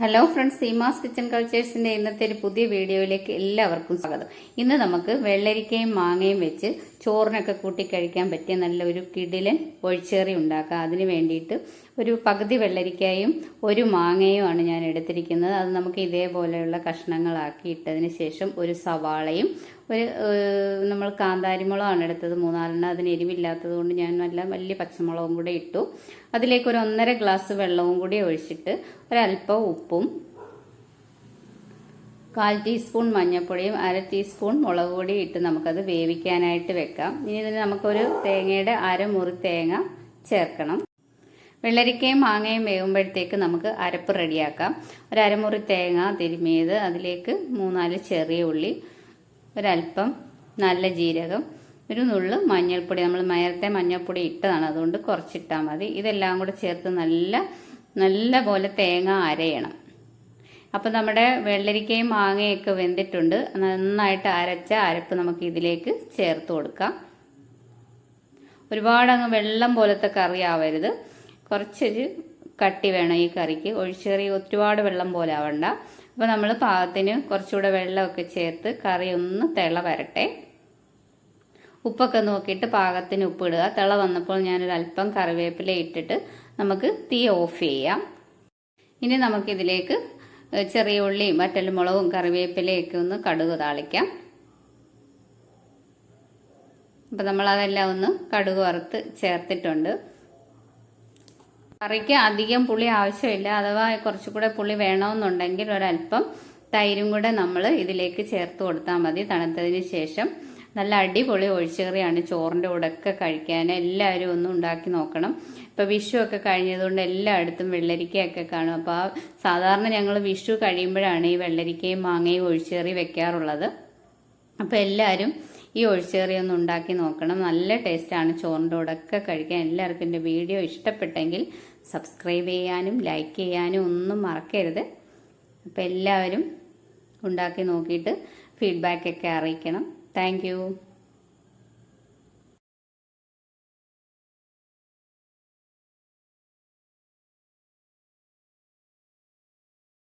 Hello friends Seema's kitchen കൾച്ചേഴ്സിന്റെ ഇന്നത്തെ ഒരു പുതിയ വീഡിയോയിലേക്ക് എല്ലാവർക്കും സ്വാഗതം. ഇന്ന് നമുക്ക് വെള്ളരിക്കയും മാങ്ങയും വെച്ച് ചോറിനൊക്കെ കൂട്ടി കഴിക്കാൻ പറ്റിയ നല്ലൊരു കിടിലൻ ഒഴിച്ചേറി ഉണ്ടാക്കാം. അതിന് വേണ്ടിയിട്ട് ഒരു പകുതി വെള്ളരിക്കയും ഒരു മാങ്ങയുമാണ് ഞാൻ എടുത്തിരിക്കുന്നത്. അത് നമുക്ക് ഇതേപോലെയുള്ള കഷ്ണങ്ങളാക്കി ഇട്ടതിന് ശേഷം ഒരു സവാളയും ഒരു നമ്മൾ കാന്താരിമുളകാണ് എടുത്തത് മൂന്നാലെണ്ണം. അതിന് എരിവില്ലാത്തത് കൊണ്ട് ഞാൻ നല്ല വലിയ പച്ചമുളകും കൂടെ ഇട്ടു. അതിലേക്ക് ഒരു ഒന്നര ഗ്ലാസ് വെള്ളവും കൂടി ഒഴിച്ചിട്ട് ഒരല്പം ഉപ്പും കാൽ ടീസ്പൂൺ മഞ്ഞൾപ്പൊടിയും അര ടീസ്പൂൺ മുളക് പൊടി ഇട്ട് നമുക്കത് വേവിക്കാനായിട്ട് വെക്കാം. ഇനി ഇതിന് നമുക്കൊരു തേങ്ങയുടെ അരമുറി തേങ്ങ ചേർക്കണം. വെള്ളരിക്കയും മാങ്ങയും വേകുമ്പോഴത്തേക്ക് നമുക്ക് അരപ്പ് റെഡിയാക്കാം. ഒരു അരമുറി തേങ്ങ തിരുമിയത് അതിലേക്ക് മൂന്നാൽ ചെറിയ ഉള്ളി ഒരല്പം നല്ല ജീരകം ഒരു നുള്ള് മഞ്ഞൾപ്പൊടി. നമ്മൾ നേരത്തെ മഞ്ഞൾപ്പൊടി ഇട്ടതാണ് അതുകൊണ്ട് കുറച്ചിട്ടാൽ മതി. ഇതെല്ലാം കൂടെ ചേർത്ത് നല്ല നല്ല പോലെ തേങ്ങ അരയണം. അപ്പം നമ്മുടെ വെള്ളരിക്കയും മാങ്ങയൊക്കെ വെന്തിട്ടുണ്ട്. നന്നായിട്ട് അരച്ച അരപ്പ് നമുക്ക് ഇതിലേക്ക് ചേർത്ത് കൊടുക്കാം. ഒരുപാട് അങ്ങ് വെള്ളം പോലത്തെ കറിയാവരുത് കുറച്ചൊരു കട്ടി വേണം ഈ കറിക്ക്. ഒഴിച്ചേറി ഒരുപാട് വെള്ളം പോലെ ആവണ്ട. അപ്പോൾ നമ്മൾ പാകത്തിന് കുറച്ചുകൂടെ വെള്ളമൊക്കെ ചേർത്ത് കറി ഒന്ന് തിള വരട്ടെ. ഉപ്പൊക്കെ നോക്കിയിട്ട് പാകത്തിന് ഉപ്പിടുക തിള വന്നപ്പോൾ ഞാനൊരു അല്പം കറിവേപ്പില ഇട്ടിട്ട് നമുക്ക് തീ ഓഫ് ചെയ്യാം. ഇനി നമുക്കിതിലേക്ക് ചെറിയ ഉള്ളിയും മുളകും കറിവേപ്പിലയൊക്കെ ഒന്ന് കടുക് താളിക്കാം. അപ്പം നമ്മളതെല്ലാം ഒന്ന് കടുക് വറുത്ത് ചേർത്തിട്ടുണ്ട്. കറിക്ക് അധികം പുളി ആവശ്യമില്ല. അഥവാ കുറച്ചുകൂടെ പുളി വേണമെന്നുണ്ടെങ്കിൽ ഒരല്പം തൈരും കൂടെ നമ്മൾ ഇതിലേക്ക് ചേർത്ത് കൊടുത്താൽ മതി. തണുത്തതിന് ശേഷം നല്ല അടിപൊളി ഒഴിച്ചുകറിയാണ് ചോറിന്റെ കൂടെ ഒക്കെ കഴിക്കാൻ. എല്ലാവരും ഒന്നും ഉണ്ടാക്കി നോക്കണം. ഇപ്പോൾ വിഷു ഒക്കെ കഴിഞ്ഞതുകൊണ്ട് എല്ലായിടത്തും വെള്ളരിക്കയൊക്കെ കാണും. അപ്പോൾ ആ സാധാരണ ഞങ്ങൾ വിഷു കഴിയുമ്പോഴാണ് ഈ വെള്ളരിക്കയും മാങ്ങയും ഒഴിച്ചുകറി വെക്കാറുള്ളത്. അപ്പോൾ എല്ലാവരും ഈ ഒഴിച്ചേറി ഒന്ന് ഉണ്ടാക്കി നോക്കണം. നല്ല ടേസ്റ്റാണ് ചോറിന്റെ കൂടെ കഴിക്കാൻ. എല്ലാവർക്കും എന്റെ വീഡിയോ ഇഷ്ടപ്പെട്ടെങ്കിൽ സബ്സ്ക്രൈബ് ചെയ്യാനും ലൈക്ക് ചെയ്യാനും ഒന്നും മറക്കരുത്. അപ്പോൾ എല്ലാവരും ഉണ്ടാക്കി നോക്കിയിട്ട് ഫീഡ്ബാക്കൊക്കെ അറിയിക്കണം. താങ്ക്